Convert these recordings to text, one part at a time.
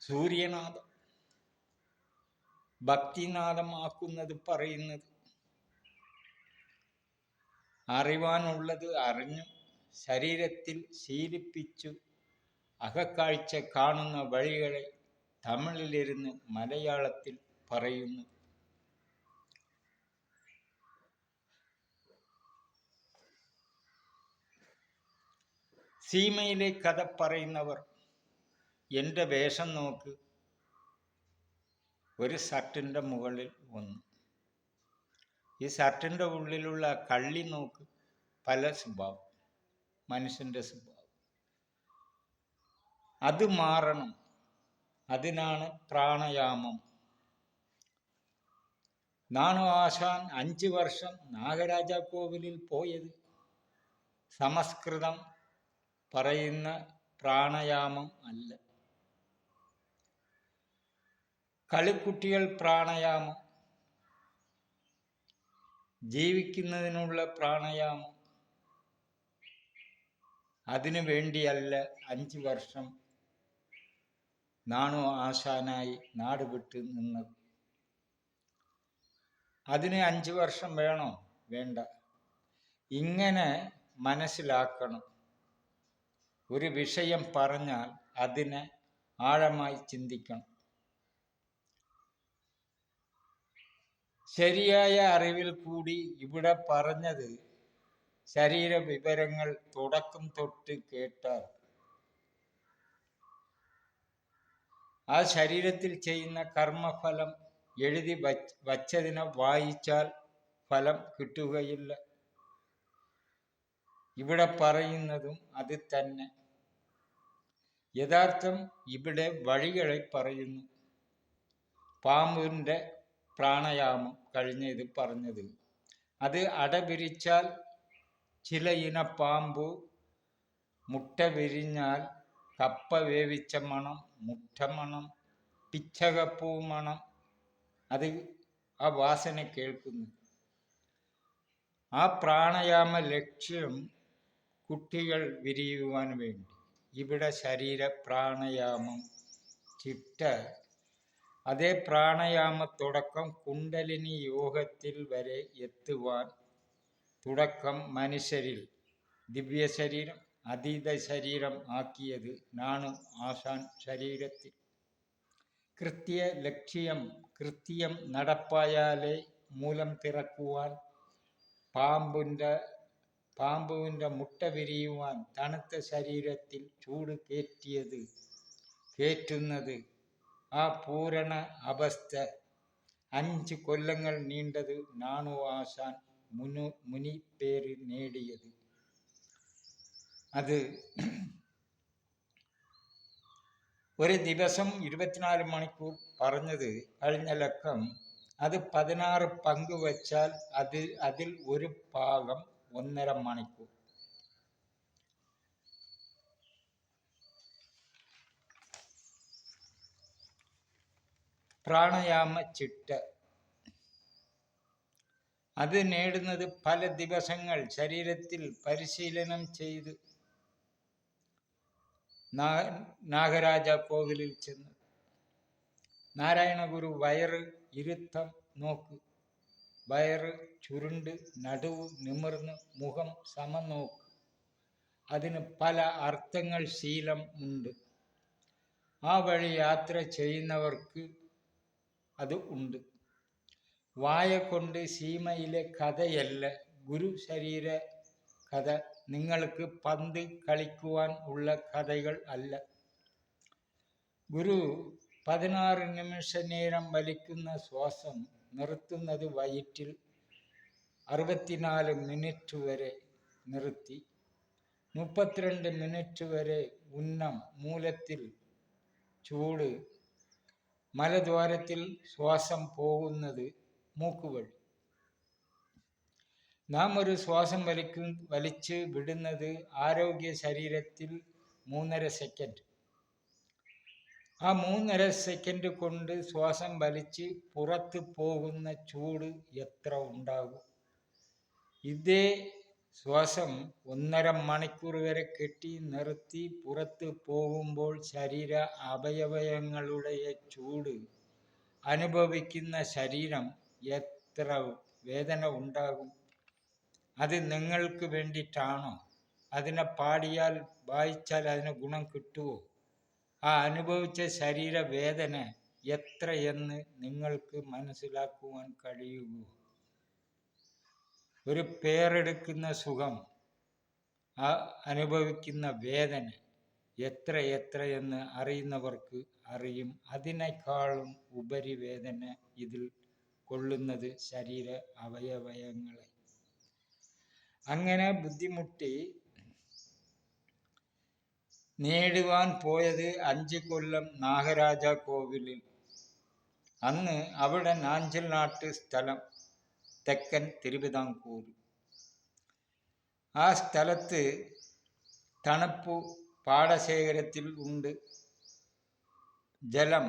സൂര്യനാഥം. ഭക്തിനാഥമാക്കുന്നത് പറയുന്നത്. അറിവാനുള്ളത് അറിഞ്ഞു ശരീരത്തിൽ ശീലിപ്പിച്ചു അകക്കാഴ്ച കാണുന്ന വഴികളെ തമിഴിലിരുന്ന് മലയാളത്തിൽ പറയുന്നു. സീമയിലെ കഥ പറയുന്നവർ എന്റെ വേഷം നോക്ക്. ഒരു ഷർട്ടിന്റെ മുകളിൽ ഒന്ന്. ഈ ഷർട്ടിന്റെ ഉള്ളിലുള്ള കള്ളി നോക്ക്. പല സ്വഭാവം. മനുഷ്യന്റെ സ്വഭാവം. അത് മാറണം. അതിനാണ് പ്രാണയാമം. നാണു ആശാൻ അഞ്ച് വർഷം നാഗരാജ കോവിലിൽ പോയത്. സംസ്കൃതം പറയുന്ന പ്രാണയാമം അല്ല. കളിക്കുട്ടികൾ പ്രാണയാമം. ജീവിക്കുന്നതിനുള്ള പ്രാണയാമം. അതിനു വേണ്ടിയല്ല അഞ്ച് വർഷം നാണു ആശാനായി നാട് വിട്ട് നിന്നത്. അതിന് അഞ്ച് വർഷം വേണോ? വേണ്ട. ഇങ്ങനെ മനസ്സിലാക്കണം. ഒരു വിഷയം പറഞ്ഞാൽ അതിനെ ആഴമായി ചിന്തിക്കണം. ശരിയായ അറിവിൽ കൂടി ഇവിടെ പറഞ്ഞത് ശരീര വിവരങ്ങൾ തുടക്കം തൊട്ട് കേട്ടാൽ. ആ ശരീരത്തിൽ ചെയ്യുന്ന കർമ്മഫലം എഴുതി വച്ച് വച്ചതിനെ വായിച്ചാൽ ഫലം കിട്ടുകയില്ല. ഇവിടെ പറയുന്നതും അത് തന്നെ. യഥാർത്ഥം ഇവിടെ വഴികളെ പറയുന്നു. പാമ്പിന്റെ പ്രാണയാമം കഴിഞ്ഞ ഇത് പറഞ്ഞത്. അത് അടപിരിച്ചാൽ ചില ഇന പാമ്പ് മുട്ട വിരിഞ്ഞാൽ കപ്പ വേവിച്ച മണം മുട്ട മണം പിച്ചകപ്പൂ മണം. അത് ആ വാസന കേൾക്കുന്നു. ആ പ്രാണയാമ ലക്ഷ്യം കുട്ടികൾ വിരിയുവാൻ വേണ്ടി. ഇവിടെ ശരീര പ്രാണയാമം ചിട്ട അതേ പ്രാണയാമ തുടക്കം കുണ്ടലിനി യോഗത്തിൽ വരെ എത്തുവാൻ തുടക്കം മനുഷ്യരിൽ. ദിവ്യ ശരീരം അതീത ശരീരം ആക്കിയത് നാണു ആശാൻ ശരീരത്തിൽ. കൃത്യ ലക്ഷ്യം കൃത്യം നടപ്പായാലേ മൂലം തിറക്കുവാൻ പാമ്പിന്റെ പാമ്പുവിന്റെ മുട്ട വിരിയുവാൻ തണുത്ത ശരീരത്തിൽ ചൂട് കയറ്റിയത് കയറ്റുന്നത് ആ പൂരണ അവസ്ഥ അഞ്ച് കൊല്ലങ്ങൾ നീണ്ടത് നാണു ആശാൻ മുനു മുനി പേര് നേടിയത് അത് ഒരു ദിവസം ഇരുപത്തിനാല് മണിക്കൂർ പറഞ്ഞത് കഴിഞ്ഞ ലക്കം അത് പതിനാറ് പങ്ക് വെച്ചാൽ അത് അതിൽ ഒരു ഭാഗം ഒന്നര മണിക്കൂർ പ്രാണയാമ ചിട്ട്. അത് നേടുന്നത് പല ദിവസങ്ങൾ ശരീരത്തിൽ പരിശീലനം ചെയ്ത് നാഗരാജ കോവിലിൽ ചെന്ന്. നാരായണ ഗുരു വയറ് ഇരുത്തം നോക്ക്. വയറ് ചുരുണ്ട് നടുവ് നിമിർന്ന് മുഖം സമം നോക്ക്. അതിന് പല അർത്ഥങ്ങൾ ശീലം ഉണ്ട്. ആ വഴി യാത്ര ചെയ്യുന്നവർക്ക് അത് ഉണ്ട്. വായ കൊണ്ട് സീമയിലെ കഥയല്ല ഗുരു ശരീര കഥ. നിങ്ങൾക്ക് പന്ത് കളിക്കുവാൻ ഉള്ള കഥകൾ അല്ല. ഗുരു പതിനാറ് നിമിഷ നേരം വലിക്കുന്ന ശ്വാസം നിർത്തുന്നത് വയറ്റിൽ അറുപത്തിനാല് മിനിറ്റ് വരെ നിർത്തി. മുപ്പത്തിരണ്ട് മിനിറ്റ് വരെ ഉന്നം മൂലത്തിൽ ചൂട് മലദ്വാരത്തിൽ ശ്വാസം പോകുന്നത് മൂക്കുവഴി. നാം ഒരു ശ്വാസം വലിക്കും വലിച്ച് വിടുന്നത് ആരോഗ്യ ശരീരത്തിൽ മൂന്നര സെക്കൻഡ് ആ മൂന്നര സെക്കൻഡ് കൊണ്ട് ശ്വാസം വലിച്ച് പുറത്ത് പോകുന്ന ചൂട് എത്ര ഉണ്ടാകും? ഇതേ ശ്വാസം ഒന്നര മണിക്കൂർ വരെ കെട്ടി നിർത്തി പുറത്ത് പോകുമ്പോൾ ശരീര അവയവങ്ങളുടെ ചൂട് അനുഭവിക്കുന്ന ശരീരം എത്ര വേദന ഉണ്ടാകും? അത് നിങ്ങൾക്ക് വേണ്ടിയിട്ടാണോ? അതിനെ പാടിയാൽ വായിച്ചാൽ അതിന് ഗുണം കിട്ടുമോ ആ അനുഭവിച്ച ശരീരവേദന എത്രയെന്ന് നിങ്ങൾക്ക് മനസ്സിലാക്കുവാൻ കഴിയുമോ? ഒരു പേരെടുക്കുന്ന സുഖം ആ അനുഭവിക്കുന്ന വേദന എത്ര എത്ര എന്ന് അറിയുന്നവർക്ക് അറിയും. അതിനേക്കാളും ഉപരി വേദന ഇതിൽ കൊള്ളുന്നത് ശരീര അവയവയങ്ങളെ അങ്ങനെ ബുദ്ധിമുട്ടി നേടുവാൻ പോയത് അഞ്ച് കൊല്ലം നാഗരാജ കോവിലിൽ അന്ന് അവിടെ നാഞ്ചൽ നാട്ട് സ്ഥലം. തെക്കൻ തിരുവിതാംകൂർ ആ സ്ഥലത്ത് തണുപ്പ് പാടശേഖരത്തിൽ ഉണ്ട് ജലം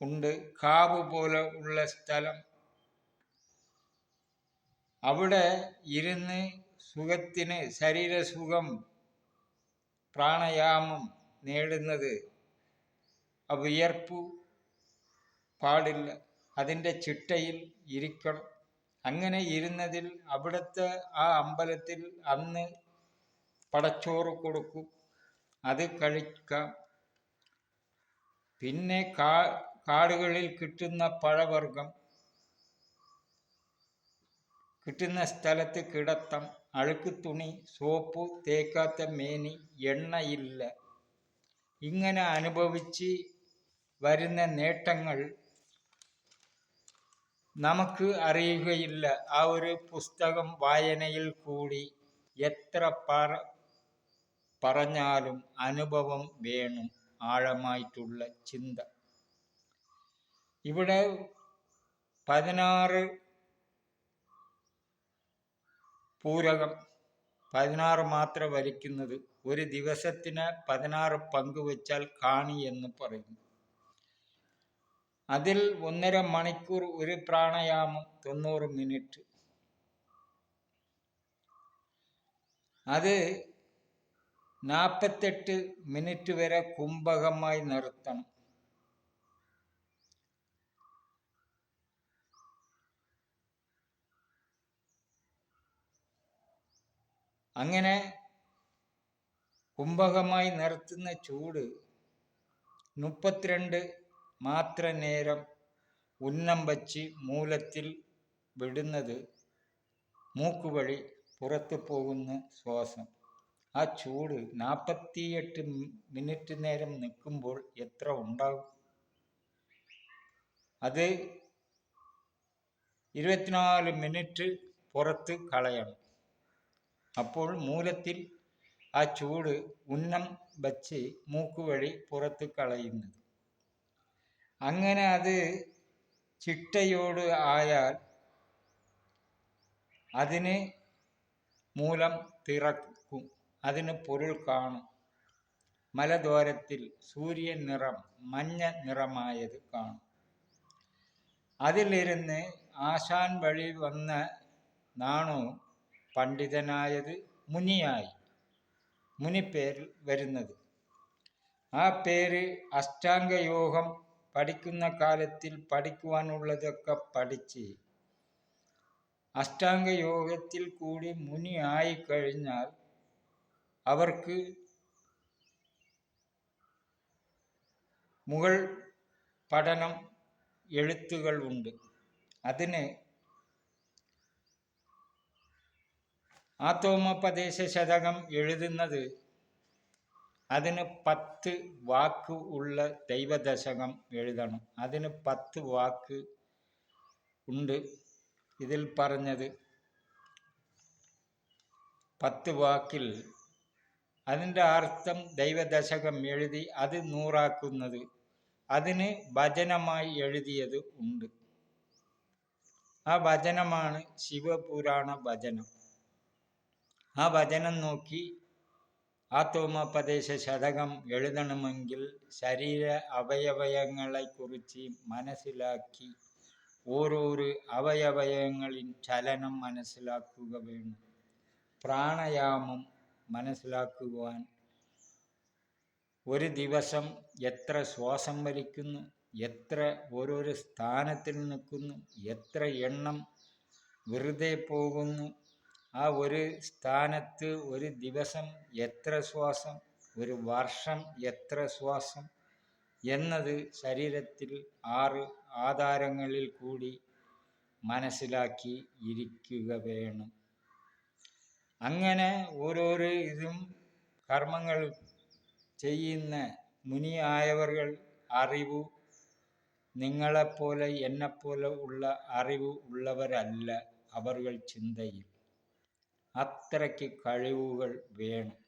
ഉണ്ട് കാവ് പോലെ ഉള്ള സ്ഥലം അവിടെ ഇരുന്ന് സുഖത്തിന് ശരീരസുഖം പ്രാണയാമം നേടുന്നത് വിയർപ്പ് പാടില്ല അതിന്റെ ചിട്ടയിൽ ഇരിക്കണം. അങ്ങനെ ഇരുന്നതിൽ അവിടുത്തെ ആ അമ്പലത്തിൽ അന്ന് പടച്ചോറ് കൊടുക്കും. അത് കഴിക്കാം. പിന്നെ കാ കാടുകളിൽ കിട്ടുന്ന പഴവർഗം കിട്ടുന്ന സ്ഥലത്ത് കിടത്തം അഴുക്ക് തുണി സോപ്പ് തേക്കാത്ത മേനി എണ്ണയില്ല. ഇങ്ങനെ അനുഭവിച്ച് വരുന്ന നേട്ടങ്ങൾ നമുക്ക് അറിയുകയില്ല. ആ ഒരു പുസ്തകം വായനയിൽ കൂടി എത്ര പറ പറഞ്ഞാലും അനുഭവം വേണം ആഴമായിട്ടുള്ള ചിന്ത. ഇവിടെ പതിനാറ് പൂരകം പതിനാറ് മാത്രം വലിക്കുന്നത് ഒരു ദിവസത്തിന് പതിനാറ് പങ്ക് വെച്ചാൽ കാണി എന്ന് പറയുന്നു. അതിൽ ഒന്നര മണിക്കൂർ ഒരു പ്രാണായാമം തൊണ്ണൂറ് മിനിറ്റ്. അത് നാൽപ്പത്തെട്ട് മിനിറ്റ് വരെ കുംഭകമായി നിർത്തണം. അങ്ങനെ കുംഭകമായി നിർത്തുന്ന ചൂട് മുപ്പത്തിരണ്ട് മാത്ര നേരം ഉന്നം വച്ച് മൂലത്തിൽ വിടുന്നത് മൂക്കുവഴി പുറത്തു പോകുന്ന ശ്വാസം ആ ചൂട് നാൽപ്പത്തിയെട്ട് മിനിറ്റ് നേരം നിൽക്കുമ്പോൾ എത്ര ഉണ്ടാകും അത് ഇരുപത്തിനാല് മിനിറ്റ് പുറത്ത് കളയണം അപ്പോൾ മൂലത്തിൽ ആ ചൂട് ഉന്നം വച്ച് മൂക്കുവഴി പുറത്ത് കളയുന്നത് അങ്ങനെ അത് ചിട്ടയോട് ആയാൽ അതിന് മൂലം തിറക്കും. അതിന് പൊരുൾ കാണും. മലദ്വാരത്തിൽ സൂര്യൻ നിറം മഞ്ഞ നിറമായത് കാണും. അതിലിരുന്ന് ആശാൻ വഴി വന്ന നാണു പണ്ഡിതനായത് മുനിയായി. മുനിപ്പേരിൽ വരുന്നത്. ആ പേര് അഷ്ടാംഗയോഗം പഠിക്കുന്ന കാലത്തിൽ പഠിക്കുവാനുള്ളതൊക്കെ പഠിച്ച് അഷ്ടാംഗ യോഗത്തിൽ കൂടി മുനി ആയിക്കഴിഞ്ഞാൽ അവർക്ക് മുകൾ പഠനം എഴുത്തുകൾ ഉണ്ട്. അതിന് ആത്തോമോപദേശ ശതകം എഴുതുന്നത് അതിന് പത്ത് വാക്ക് ഉള്ള ദൈവദശകം എഴുതണം. അതിന് പത്ത് വാക്ക് ഉണ്ട്. ഇതിൽ പറഞ്ഞത് പത്ത് വാക്കിൽ അതിന്റെ അർത്ഥം ദൈവദശകം എഴുതി അത് നൂറാക്കുന്നത്. അതിന് ഭജനമായി എഴുതിയത് ഉണ്ട്. ആ ഭജനമാണ് ശിവപുരാണ ഭജനം ആ ഭജനം നോക്കി ആത്തോമോപദേശ ശതകം എഴുതണമെങ്കിൽ ശരീര അവയവയങ്ങളെക്കുറിച്ച് മനസ്സിലാക്കി ഓരോരോ അവയവയങ്ങളിൽ ചലനം മനസ്സിലാക്കുക വേണം. പ്രാണായാമം മനസ്സിലാക്കുവാൻ ഒരു ദിവസം എത്ര ശ്വാസം വലിക്കുന്നു എത്ര ഓരോരോ സ്ഥാനത്തിൽ നിൽക്കുന്നു എത്ര എണ്ണം വെറുതെ പോകുന്നു ആ ഒരു സ്ഥാനത്ത് ഒരു ദിവസം എത്ര ശ്വാസം ഒരു വർഷം എത്ര ശ്വാസം എന്നത് ശരീരത്തിൽ ആറ് ആധാരങ്ങളിൽ കൂടി മനസ്സിലാക്കി ഇരിക്കുക വേണം. അങ്ങനെ ഓരോരോ ഇതും കർമ്മങ്ങൾ ചെയ്യുന്ന മുനിയായവர்கள் അറിവ് നിങ്ങളെപ്പോലെ എന്നെപ്പോലെ ഉള്ള അറിവ് ഉള്ളവരല്ല. അവർ ചിന്തയിൽ അത്രയ്ക്ക് കഴിവുകൾ വേണം.